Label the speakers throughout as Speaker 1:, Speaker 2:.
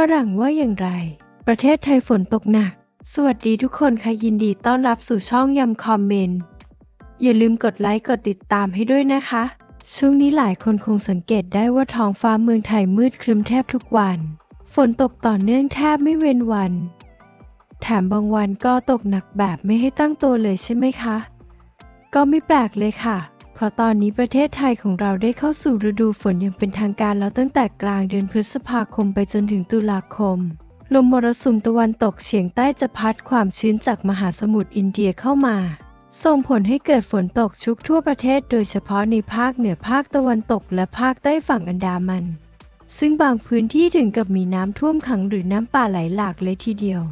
Speaker 1: ฝรั่งว่าอย่างไร ประเทศไทยฝนตกหนัก สวัสดีทุกคนค่ะยินดีต้อนรับสู่ช่องยำคอมเมนต์ อย่าลืมกดไลค์กดติดตามให้ด้วยนะคะ ช่วงนี้หลายคนคงสังเกตได้ว่าท้องฟ้าเมืองไทยมืดครึ้มแทบทุกวัน ฝนตกต่อเนื่องแทบไม่เว้นวัน แถมบางวันก็ตกหนักแบบไม่ให้ตั้งตัวเลยใช่ไหมคะ ก็ไม่แปลกเลยค่ะ เพราะตอนนี้ประเทศไทยของเราได้เข้าสู่ฤดูฝนอย่างเป็นทางการแล้วตั้งแต่กลางเดือนพฤษภาคมไปจนถึงตุลาคม ลมมรสุมตะวันตกเฉียงใต้จะพัดความชื้นจากมหาสมุทรอินเดียเข้ามา ส่งผลให้เกิดฝนตกชุกทั่วประเทศ โดยเฉพาะในภาคเหนือภาคตะวันตกและภาคใต้ฝั่งอันดามัน ซึ่งบางพื้นที่ถึงกับมีน้ำท่วมขังหรือน้ำป่าไหลหลากเลยทีเดียว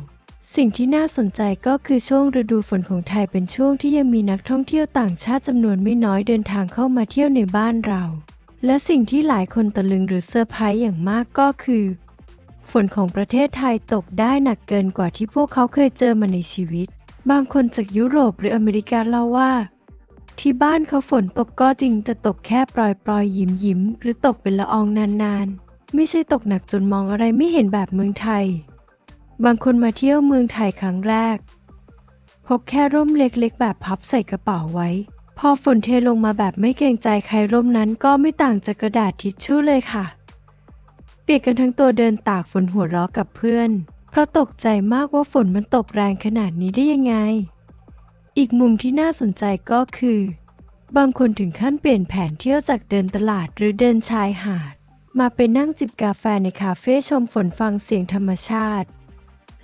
Speaker 1: สิ่งที่น่าสนใจก็คือช่วงฤดูฝนของไทยเป็นช่วงที่ยังมีนักท่องเที่ยวต่างชาติจำนวนไม่น้อยเดินทางเข้ามาเที่ยวในบ้านเรา และสิ่งที่หลายคนตะลึงหรือเซอร์ไพรส์อย่างมากก็คือ ฝนของประเทศไทยตกได้หนักเกินกว่าที่พวกเขาเคยเจอมาในชีวิต บางคนจากยุโรปหรืออเมริกาเล่าว่า ที่บ้านเขาฝนตกก็จริงแต่ตกแค่ปล่อยปลอยๆยิ้มยิ้มๆหรือตกเป็นละอองนานๆ ไม่ใช่ตกหนักจนมองอะไรไม่เห็นแบบเมืองไทย บางคนมาเที่ยวเมืองไทยครั้งแรก พกแค่ร่มเล็กๆ แบบพับใส่กระเป๋าไว้ พอฝนเทลงมาแบบไม่เกรงใจใครร่มนั้นก็ไม่ต่างจากกระดาษทิชชู่เลยค่ะ เปียกกันทั้งตัวเดินตากฝนหัวเราะกับเพื่อน เพราะตกใจมากว่าฝนมันตกแรงขนาดนี้ได้ยังไง อีกมุมที่น่าสนใจก็คือ บางคนถึงขั้นเปลี่ยนแผนเที่ยวจากเดินตลาดหรือเดินชายหาด มาไปนั่งจิบกาแฟในคาเฟ่ชมฝนฟังเสียงธรรมชาติ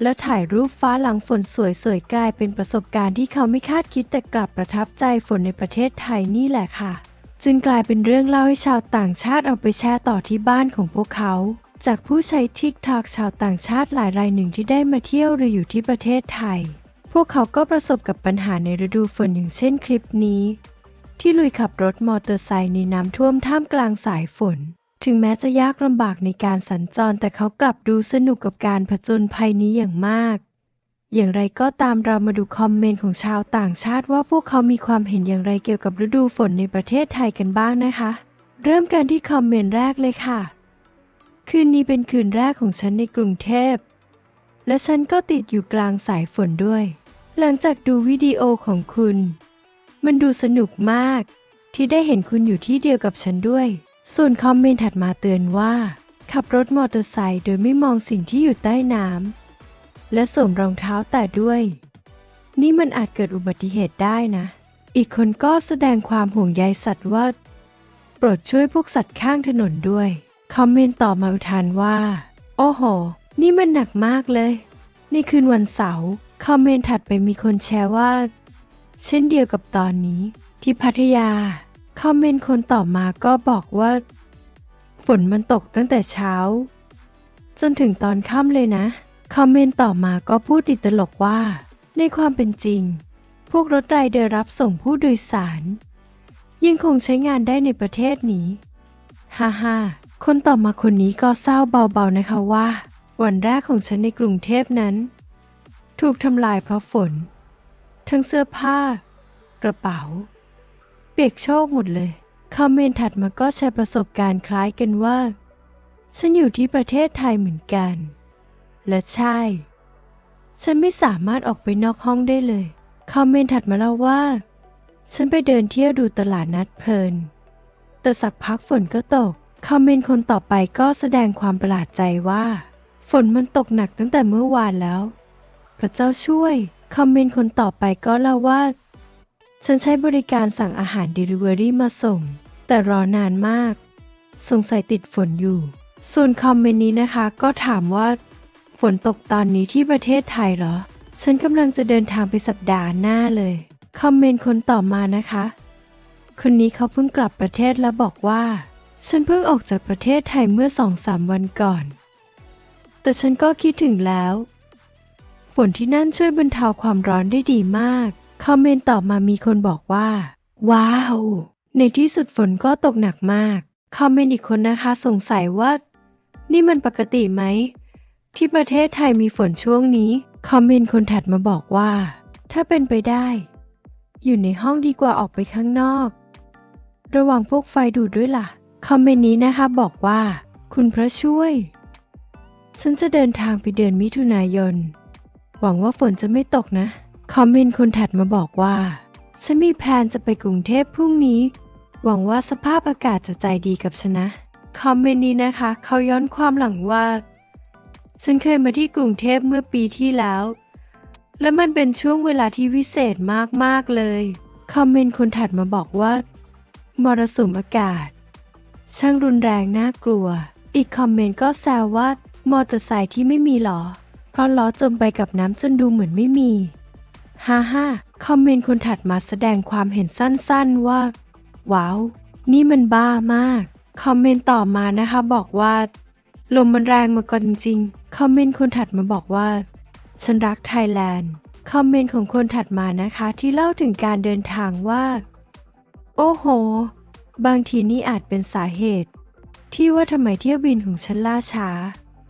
Speaker 1: แล้วถ่ายรูปฟ้าหลังฝนสวยๆกลายเป็นประสบการณ์ที่เขาไม่คาดคิดแต่กลับประทับใจฝนในประเทศไทยนี่แหละค่ะ จึงกลายเป็นเรื่องเล่าให้ชาวต่างชาติเอาไปแชร์ต่อที่บ้านของพวกเขา จากผู้ใช้ทิกทอกชาวต่างชาติหลายรายหนึ่งที่ได้มาเที่ยวหรืออยู่ที่ประเทศไทย พวกเขาก็ประสบกับปัญหาในฤดูฝนอย่างเช่นคลิปนี้ ที่ลุยขับรถมอเตอร์ไซค์ในน้ำท่วมท่ามกลางสายฝน ถึงแม้จะยากลำบากในการสัญจรแต่เขากลับดูสนุกกับการผจญภัยนี้อย่างมาก อย่างไรก็ตามเรามาดูคอมเมนต์ของชาวต่างชาติว่าพวกเขามีความเห็นอย่างไรเกี่ยวกับฤดูฝนในประเทศไทยกันบ้างนะคะ เริ่มกันที่คอมเมนต์แรกเลยค่ะ คืนนี้เป็นคืนแรกของฉันในกรุงเทพ และฉันก็ติดอยู่กลางสายฝนด้วย หลังจากดูวิดีโอของคุณ มันดูสนุกมาก ที่ได้เห็นคุณอยู่ที่เดียวกับฉันด้วย ส่วนคอมเมนต์ถัดมาเตือนว่า ขับรถมอเตอร์ไซค์โดยไม่มองสิ่งที่อยู่ใต้น้ำและสวมรองเท้าแต่ด้วย นี่มันอาจเกิดอุบัติเหตุได้นะ อีกคนก็แสดงความห่วงใยสัตว์ว่า โปรดช่วยพวกสัตว์ข้างถนนด้วย คอมเมนต์ต่อมาอุทานว่า โอ้โห นี่มันหนักมากเลยนี่คืนวันเสาร์คอมเมนต์ถัดไปมีคนแชร์ว่า เช่นเดียวกับตอนนี้ ที่พัทยา คอมเมนต์คนต่อมาก็บอกว่า ฝนมันตกตั้งแต่เช้า จนถึงตอนค่ำเลยนะ คอมเมนต์ต่อมาก็พูดติดตลกว่า ในความเป็นจริง พวกรถไรเดอร์รับส่งผู้โดยสาร ยังคงใช้งานได้ในประเทศนี้ฮ่าฮ่าคนต่อมาคนนี้ก็เศร้าเบาๆนะคะว่า วันแรกของฉันในกรุงเทพนั้น ถูกทำลายเพราะฝน ทั้งเสื้อผ้า กระเป๋า ปียกโชกหมดเลย คอมเมนต์ถัดมาก็แชร์ประสบการณ์คล้ายกันว่า ฉันอยู่ที่ประเทศไทยเหมือนกัน และใช่ ฉันไม่สามารถออกไปนอกห้องได้เลย คอมเมนต์ถัดมาเล่าว่า ฉันไปเดินเที่ยวดูตลาดนัดเพลิน แต่สักพักฝนก็ตก คอมเมนต์คนต่อไปก็แสดงความประหลาดใจว่า ฝนมันตกหนักตั้งแต่เมื่อวานแล้ว พระเจ้าช่วย คอมเมนต์คนต่อไปก็เล่าว่า ฉันใช้บริการสั่งอาหาร Delivery มาส่ง แต่รอนานมาก สงสัยติดฝนอยู่ ส่วนคอมเมนต์นี้นะคะ ก็ถามว่า ฝนตกตอนนี้ที่ประเทศไทยเหรอ ฉันกำลังจะเดินทางไปสัปดาห์หน้าเลย คอมเมนต์คนต่อมานะคะ คนนี้เขาเพิ่งกลับประเทศแล้วบอกว่า ฉันเพิ่งออกจากประเทศไทยเมื่อสองสามวันก่อน แต่ฉันก็คิดถึงแล้ว ฝนที่นั่นช่วยบรรเทาความร้อนได้ดีมาก คอมเมนต์ต่อมามีคนบอกว่า ว้าว ในที่สุดฝนก็ตกหนักมาก คอมเมนต์อีกคนนะคะสงสัยว่า นี่มันปกติไหม ที่ประเทศไทยมีฝนช่วงนี้ คอมเมนต์คนถัดมาบอกว่า ถ้าเป็นไปได้ อยู่ในห้องดีกว่าออกไปข้างนอก ระวังพวกไฟดูดด้วยล่ะ คอมเมนต์นี้นะคะบอกว่า คุณพระช่วย ฉันจะเดินทางไปเดือนมิถุนายน หวังว่าฝนจะไม่ตกนะ คอมเมนต์คนถัดมาบอกว่า ฉันมีแพลนจะไปกรุงเทพพรุ่งนี้ หวังว่าสภาพอากาศจะใจดีกับฉันนะ คอมเมนต์นี้นะคะ เขาย้อนความหลังว่า ฉันเคยมาที่กรุงเทพเมื่อปีที่แล้ว และมันเป็นช่วงเวลาที่วิเศษมากๆเลย คอมเมนต์คนถัดมาบอกว่า มรสุมอากาศ ช่างรุนแรงน่ากลัว อีกคอมเมนต์ก็แซวว่ามอเตอร์ไซค์ที่ไม่มีล้อเพราะล้อจมไปกับน้ำจนดูเหมือนไม่มี ฮ่าฮ่าคอมเมนต์คนถัดมาแสดงความเห็นสั้นๆว่า ว้าว นี่มันบ้ามาก คอมเมนต์ต่อมานะคะบอกว่า ลมมันแรงมาก่อนจริงๆ คอมเมนต์คนถัดมาบอกว่า ฉันรักไทยแลนด์ คอมเมนต์ของคนถัดมานะคะที่เล่าถึงการเดินทางว่า โอ้โห บางทีนี่อาจเป็นสาเหตุ ที่ว่าทำไมเที่ยวบินของฉันล่าช้า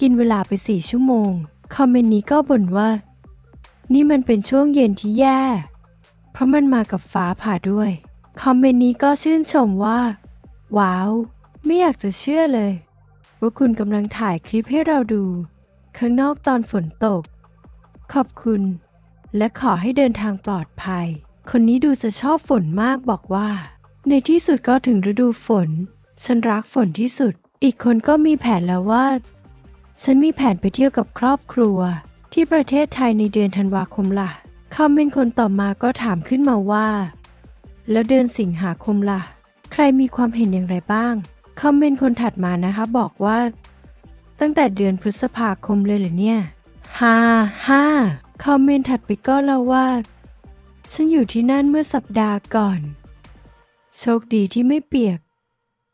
Speaker 1: กินเวลาไปสี่ชั่วโมง คอมเมนต์นี้ก็บ่นว่า นี่มันเป็นช่วงเย็นที่แย่ เพราะมันมากับฟ้าผ่าด้วย คอมเมนต์นี้ก็ชื่นชมว่า ว้าว ไม่อยากจะเชื่อเลย ว่าคุณกำลังถ่ายคลิปให้เราดู ข้างนอกตอนฝนตก ขอบคุณ และขอให้เดินทางปลอดภัย คนนี้ดูจะชอบฝนมากบอกว่า ในที่สุดก็ถึงฤดูฝน ฉันรักฝนที่สุด อีกคนก็มีแผนแล้วว่า ฉันมีแผนไปเที่ยวกับครอบครัว ที่ประเทศไทยในเดือนธันวาคมล่ะคอมเมนต์คนต่อมาก็ถามขึ้นมาว่า แล้วเดือนสิงหาคมล่ะ ใครมีความเห็นอย่างไรบ้าง คอมเมนต์คนถัดมานะคะบอกว่า ตั้งแต่เดือนพฤษภาคมเลยเหรอเนี่ยฮ่าฮ่าคอมเมนต์ถัดไปก็เล่าว่า ฉันอยู่ที่นั่นเมื่อสัปดาห์ก่อน โชคดีที่ไม่เปียก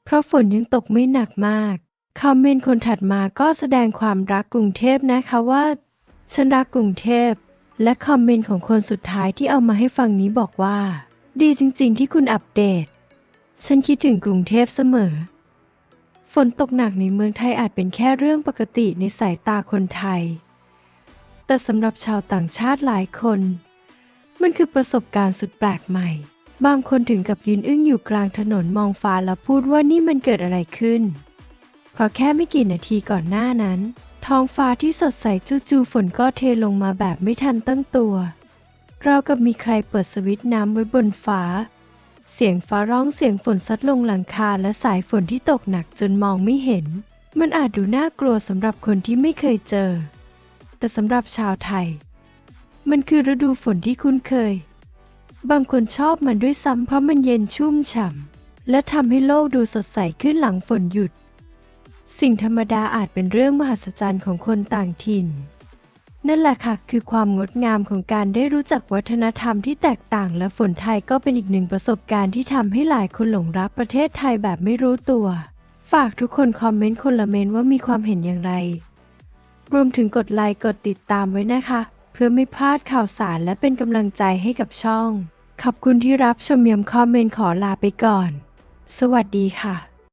Speaker 1: เพราะฝนยังตกไม่หนักมาก คอมเมนต์คนถัดมาก็แสดงความรักกรุงเทพนะคะว่า ฉันรักกรุงเทพ และคอมเมนต์ของคนสุดท้ายที่เอามาให้ฟังนี้บอกว่า ดีจริงๆที่คุณอัปเดต ฉันคิดถึงกรุงเทพเสมอ ฝนตกหนักในเมืองไทยอาจเป็นแค่เรื่องปกติในสายตาคนไทย แต่สำหรับชาวต่างชาติหลายคน มันคือประสบการณ์สุดแปลกใหม่ บางคนถึงกับยืนอึ้งอยู่กลางถนนมองฟ้าแล้วพูดว่านี่มันเกิดอะไรขึ้น เพราะแค่ไม่กี่นาทีก่อนหน้านั้น ท้องฟ้าที่สดใสจู่ๆฝนก็เทลงมาแบบไม่ทันตั้งตัว เรากับมีใครเปิดสวิตช์น้ำไว้บนฟ้า เสียงฟ้าร้องเสียงฝนซัดลงหลังคาและสายฝนที่ตกหนักจนมองไม่เห็น มันอาจดูน่ากลัวสำหรับคนที่ไม่เคยเจอ แต่สำหรับชาวไทย มันคือฤดูฝนที่คุ้นเคย บางคนชอบมันด้วยซ้ำเพราะมันเย็นชุ่มฉ่ำและทำให้โลกดูสดใสขึ้นหลังฝนหยุด สิ่งธรรมดาอาจเป็นเรื่องมหัศจรรย์ของคนต่างถิ่น นั่นแหละค่ะ คือความงดงามของการได้รู้จักวัฒนธรรมที่แตกต่างและฝนไทยก็เป็นอีกหนึ่งประสบการณ์ที่ทำให้หลายคนหลงรักประเทศไทยแบบไม่รู้ตัว ฝากทุกคนคอมเมนต์คนละเมนว่ามีความเห็นอย่างไร รวมถึงกดไลค์กดติดตามไว้นะคะ เพื่อไม่พลาดข่าวสารและเป็นกำลังใจให้กับช่อง ขอบคุณที่รับชมเมียมคอมเมนต์ขอลาไปก่อน สวัสดีค่ะ